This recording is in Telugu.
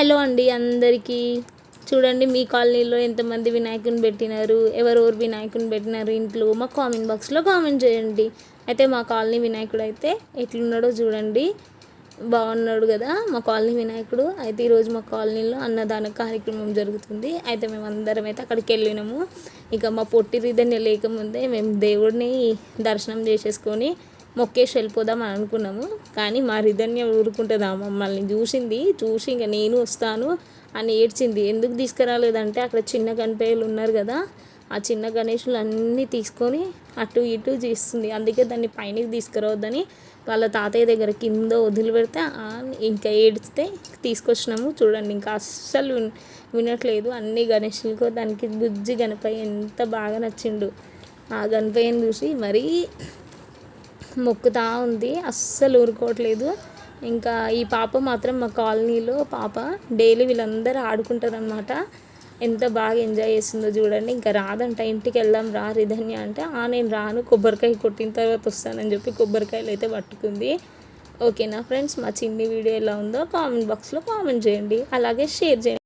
హలో అండి అందరికీ. చూడండి మీ కాలనీలో ఎంతమంది వినాయకుని పెట్టినారు ఎవరెవరు వినాయకుని పెట్టినారు ఇంట్లో మా కామెంట్ బాక్స్లో కామెంట్ చేయండి. అయితే మా కాలనీ వినాయకుడు అయితే ఎట్లున్నాడో చూడండి. బాగున్నాడు కదా మా కాలనీ వినాయకుడు. అయితే ఈరోజు మా కాలనీలో అన్నదాన కార్యక్రమం జరుగుతుంది. అయితే మేము అందరం అయితే అక్కడికి వెళ్ళినాము. ఇక మా పొట్టి రీదన్య లేకముందే మేము దేవుడిని దర్శనం చేసేసుకొని మొక్కేసి వెళ్ళిపోదాం అని అనుకున్నాము. కానీ మా రిధన్య ఊరుకుంటుందా మమ్మల్ని చూసింది చూసి ఇంకా నేను వస్తాను అని ఏడ్చింది. ఎందుకు తీసుకురాలేదంటే అక్కడ చిన్న గణపయ్యలు ఉన్నారు కదా ఆ చిన్న గణేషులు అన్నీ తీసుకొని అటు ఇటు చేస్తుంది. అందుకే దాన్ని పైనకి తీసుకురావద్దని వాళ్ళ తాతయ్య దగ్గర కింద వదిలిపెడితే ఇంకా ఏడిస్తే తీసుకొచ్చినాము. చూడండి ఇంకా అస్సలు విన్- వినట్లేదు. అన్ని గణేషులకు దానికి బుజ్జి గణపయ్య ఎంత బాగా నచ్చిండు. ఆ గణపయ్యని చూసి మరీ మొక్కుతా ఉంది. అస్సలు ఊరుకోవట్లేదు. ఇంకా ఈ పాప మాత్రం మా కాలనీలో పాప డైలీ వీళ్ళందరూ ఆడుకుంటారనమాట ఎంత బాగా ఎంజాయ్ చేస్తుందో చూడండి. ఇంకా రాదంట ఇంటికి వెళ్దాం రా రిధన్య అంటే ఆ నేను రాను కొబ్బరికాయ కొట్టిన తర్వాత వస్తానని చెప్పి కొబ్బరికాయలు అయితే పట్టుకుంది. ఓకేనా ఫ్రెండ్స్ మా చిన్ని వీడియో ఎలా ఉందో కామెంట్ బాక్స్లో కామెంట్ చేయండి. అలాగే షేర్ చేయండి.